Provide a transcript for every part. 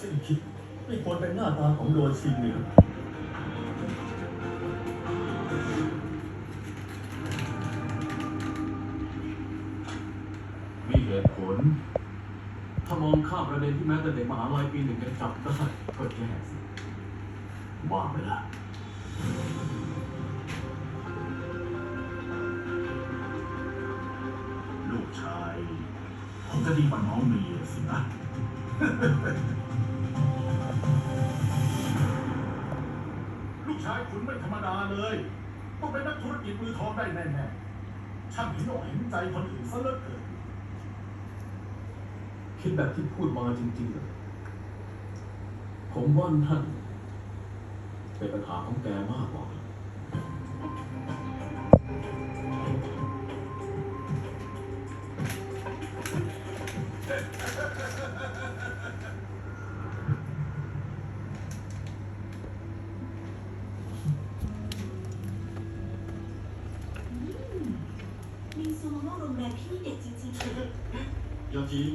สิ้นคิด ไม่ควรเป็นหน้าตาของโดนชิงเหนือมีเหตุผล ถ้ามองข้ามประเด็นที่แม้แต่เด็กมหาลัยปีหนึ่งยังจับได้ก็แย่สิว่าไปละลูกชายคงจะดีกว่าน้องเมียสินะ คุณไม่ธรรมดาเลยต้องเป็นนักธุรกิจมือทองได้แน่ๆช่างเห็นอกเห็นใจคนอื่นซะเหลือเกินคิดแบบที่พูดมาจริงๆเลยผมว่านั่นเป็นปัญหาของแกมากกว่า ม่โรงแรมที่นี่เด็ดจริงยอดจีน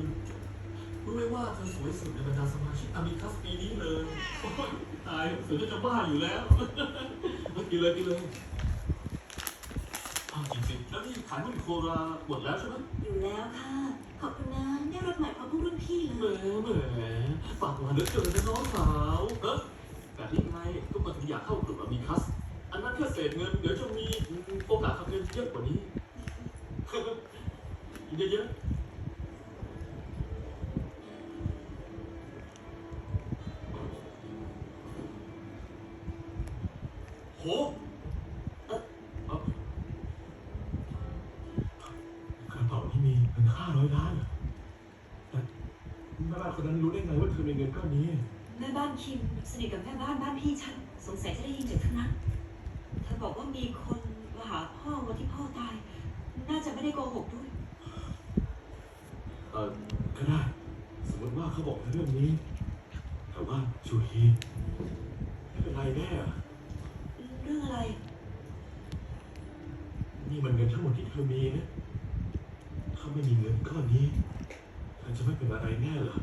รู้ไหมว่าเธอสวยสุดในบรรดาสมาชิกอามิคัสปีนี้เลยโอ๊ยตายสวยจนจะบ้าอยู่แล้วมากินเลยกินเลยอ้าวจริงๆแล้วนี่ขายหุ้นโคราหมดแล้วใช่ไหมๆ อยู่แล้วค่ะ ขอบคุณนะได้รถใหม่พร้อมพวกรุ่นพี่แหมเลยแหมฝากมาเหลือเกินนะน้องสาวเออแต่ที่ไงก็มาถึงอยากเข้ากลุ่มอามิคัส อันนั้นแค่เศษเงินเดี๋ยวจะมีโอกาสทำเงินเยอะกว่านี้กิน เยอะๆโหเอ๊ะเอ๊ะกระเป๋าที่มีเงินห้าร้อยล้านเหรอแต่แม่บ้านคนนั้นรู้ได้ไงว่าเธอมีเงินก้อนนี้ แม่บ้านคิมสนิทกับแม่บ้านบ้านพี่ฉัน สงสัยจะได้ยินจากทั้งนั้นเธอบอกว่ามีคนมาหาพ่อวันที่พ่อตาย น่าจะไม่ได้โกหกด้วย เออก็ได้ สมมติว่าเขาบอกเรื่องนี้ แต่ว่าชูฮีไม่เป็นไรแน่อะเรื่องอะไร นี่มันเงินทั้งหมดที่เธอมีนะถ้าไม่มีเงินก้อนนี้เธอจะไม่เป็นอะไรแน่เหรอ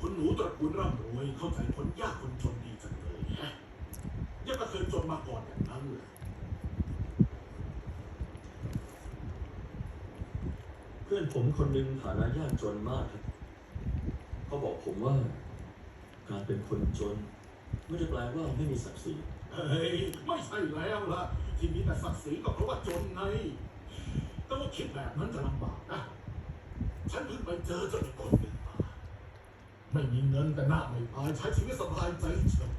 คุณหนูตระกูลร่ำรวยเข้าใจคนยากคนจนดีจังเลยแฮะยังก็เคยจน มาก่อนอย่างนั้นเลยเพื่อนผมคนหนึ่งฐานะยากจนมากครับเขาบอกผมว่า การเป็นคนจน ไม่ได้แปลว่าไม่มีศักดิ์ศรีเฮ้ยไม่ใช่แล้วล่ะ ที่มีแต่ศักดิ์ศรีก็เพราะว่าจนไงแต่ว่าคิดแบบนั้นจะลำบากนะ ฉันเพิ่งไปเจอเจนคนหนึ่งมาไม่มีเงินแต่หน้าไม่อายใช้ชีวิตสบายใจเฉย